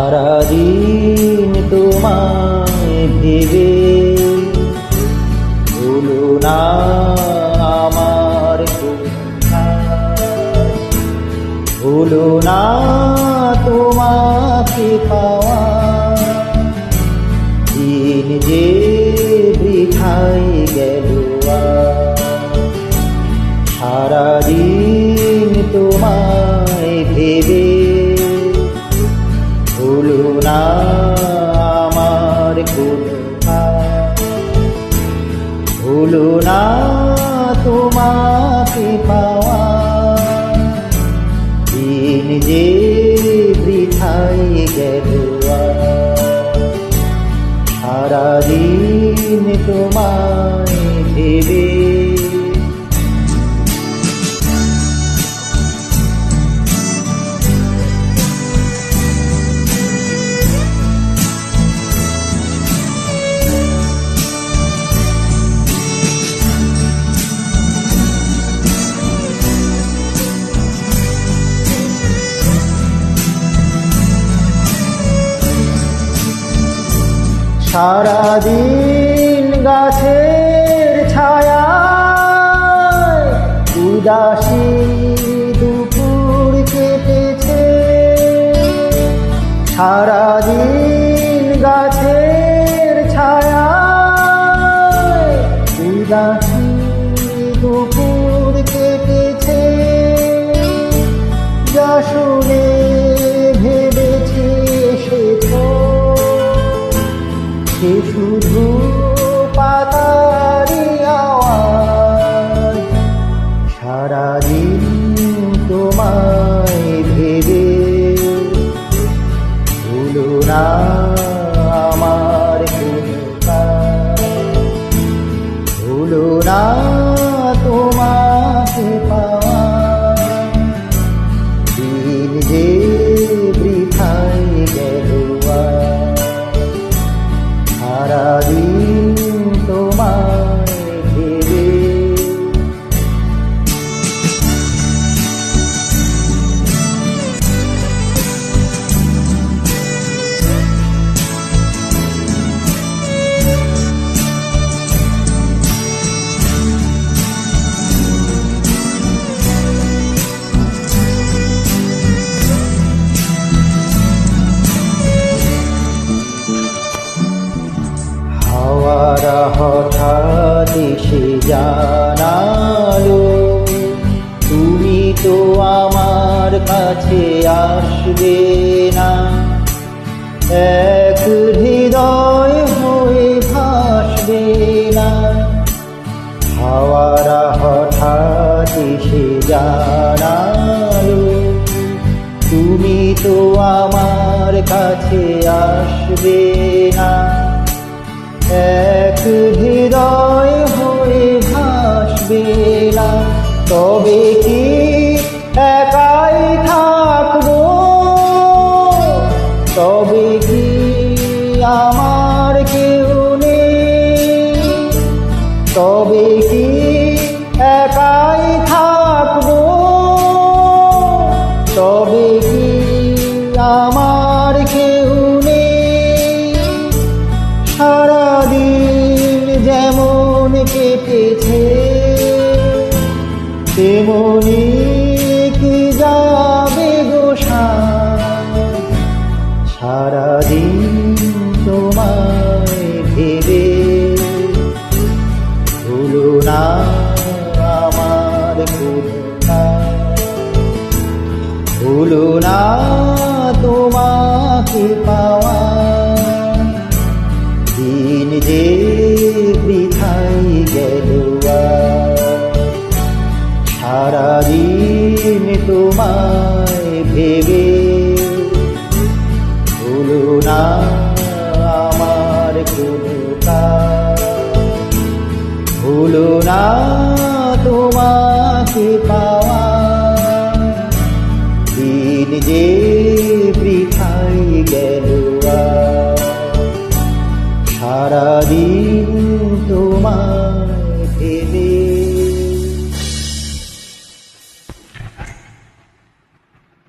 সারাদিন তোমায় ভেবে ভুলো না আমার ভুলো না তোমাকে পাওয়া। দিন যে বৃথাই গেল সারাদিন ভুলো না তোমাকে পাওয়া। দিন যে বৃথাই গেল সারাদিন তোমায় ভেবে সারাদিন গাছের ছায়া উদাসী দুপুর কেটেছে। সারাদিন গাছের ছায়া উদাসী দুপুর কেটেছে। যা শুনে ভুলো না হাওয়ারা হঠাৎ এসে জানালো, তুমি তো আমার কাছে আসবে না। এক হৃদয় হয়ে ভাসবে না। হাওয়ারা হঠাৎ এসে জানালো, তুমি তো আমার কাছে আসবে না। এক হৃদয় হয়ে ভাসবে তবে ভেবে ভুলো না আমার কোনো ভুলো না তোমাকে পাওয়া। দিন যে বৃথাই গেল সারাদিন তোমার ভেবে